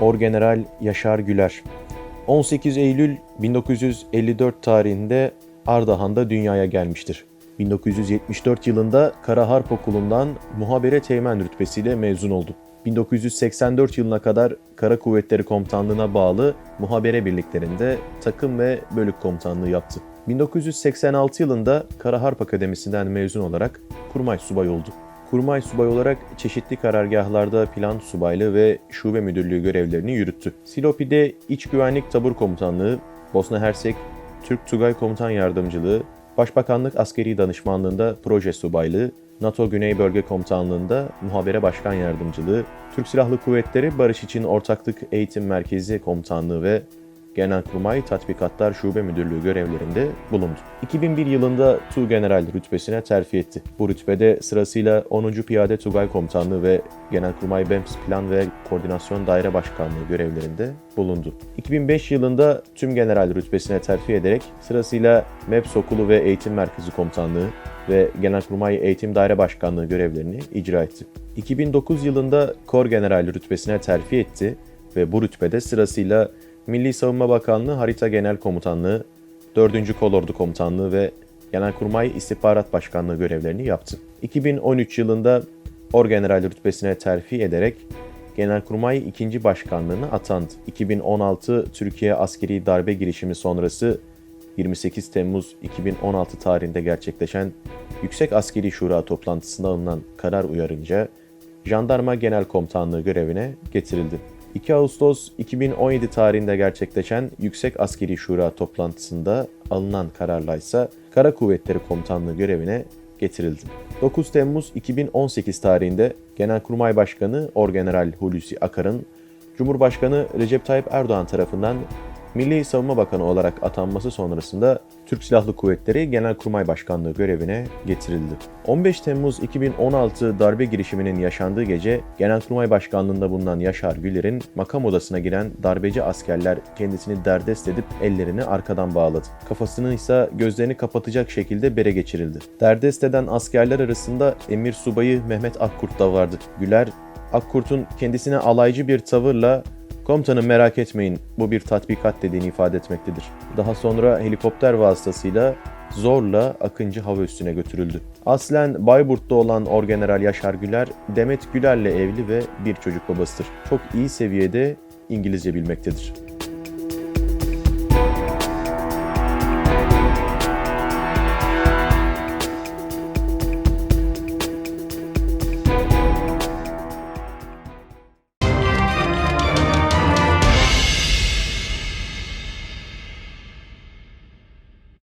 Orgeneral Yaşar Güler 18 Eylül 1954 tarihinde Ardahan'da dünyaya gelmiştir. 1974 yılında Kara Harp Okulu'ndan muhabere teğmen rütbesiyle mezun oldu. 1984 yılına kadar Kara Kuvvetleri Komutanlığı'na bağlı muhabere birliklerinde takım ve bölük komutanlığı yaptı. 1986 yılında Kara Harp Akademisi'nden mezun olarak kurmay subay oldu. Kurmay subay olarak çeşitli karargahlarda plan subaylığı ve şube müdürlüğü görevlerini yürüttü. Silopi'de İç Güvenlik Tabur Komutanlığı, Bosna Hersek Türk Tugay Komutan Yardımcılığı, Başbakanlık Askeri Danışmanlığında proje subaylığı, NATO Güney Bölge Komutanlığında muhabere başkan yardımcılığı, Türk Silahlı Kuvvetleri Barış İçin Ortaklık Eğitim Merkezi Komutanlığı ve Genelkurmay Tatbikatlar Şube Müdürlüğü görevlerinde bulundu. 2001 yılında Tuğgeneral rütbesine terfi etti. Bu rütbede sırasıyla 10. Piyade Tugay Komutanlığı ve Genelkurmay BEMS Plan ve Koordinasyon Daire Başkanlığı görevlerinde bulundu. 2005 yılında Tüm General rütbesine terfi ederek sırasıyla MEPS Okulu ve Eğitim Merkezi Komutanlığı ve Genelkurmay Eğitim Daire Başkanlığı görevlerini icra etti. 2009 yılında Kor General rütbesine terfi etti ve bu rütbede sırasıyla Milli Savunma Bakanlığı Harita Genel Komutanlığı, 4. Kolordu Komutanlığı ve Genelkurmay İstihbarat Başkanlığı görevlerini yaptı. 2013 yılında Orgeneral rütbesine terfi ederek Genelkurmay 2. Başkanlığına atandı. 2016 Türkiye askeri darbe girişimi sonrası 28 Temmuz 2016 tarihinde gerçekleşen Yüksek Askeri Şura toplantısında alınan karar uyarınca Jandarma Genel Komutanlığı görevine getirildi. 2 Ağustos 2017 tarihinde gerçekleşen Yüksek Askeri Şura toplantısında alınan kararla ise Kara Kuvvetleri Komutanlığı görevine getirildi. 9 Temmuz 2018 tarihinde Genelkurmay Başkanı Orgeneral Hulusi Akar'ın Cumhurbaşkanı Recep Tayyip Erdoğan tarafından Milli Savunma Bakanı olarak atanması sonrasında Türk Silahlı Kuvvetleri Genelkurmay Başkanlığı görevine getirildi. 15 Temmuz 2016 darbe girişiminin yaşandığı gece Genelkurmay Başkanlığında bulunan Yaşar Güler'in makam odasına giren darbeci askerler kendisini derdest edip ellerini arkadan bağladı. Kafasını ise gözlerini kapatacak şekilde bere geçirildi. Derdest eden askerler arasında Emir Subayı Mehmet Akkurt'ta da vardı. Güler, Akkurt'un kendisine alaycı bir tavırla Komutanım merak etmeyin bu bir tatbikat dediğini ifade etmektedir. Daha sonra helikopter vasıtasıyla zorla Akıncı hava üstüne götürüldü. Aslen Bayburt'ta olan Orgeneral Yaşar Güler, Demet Güler'le evli ve bir çocuk babasıdır. Çok iyi seviyede İngilizce bilmektedir.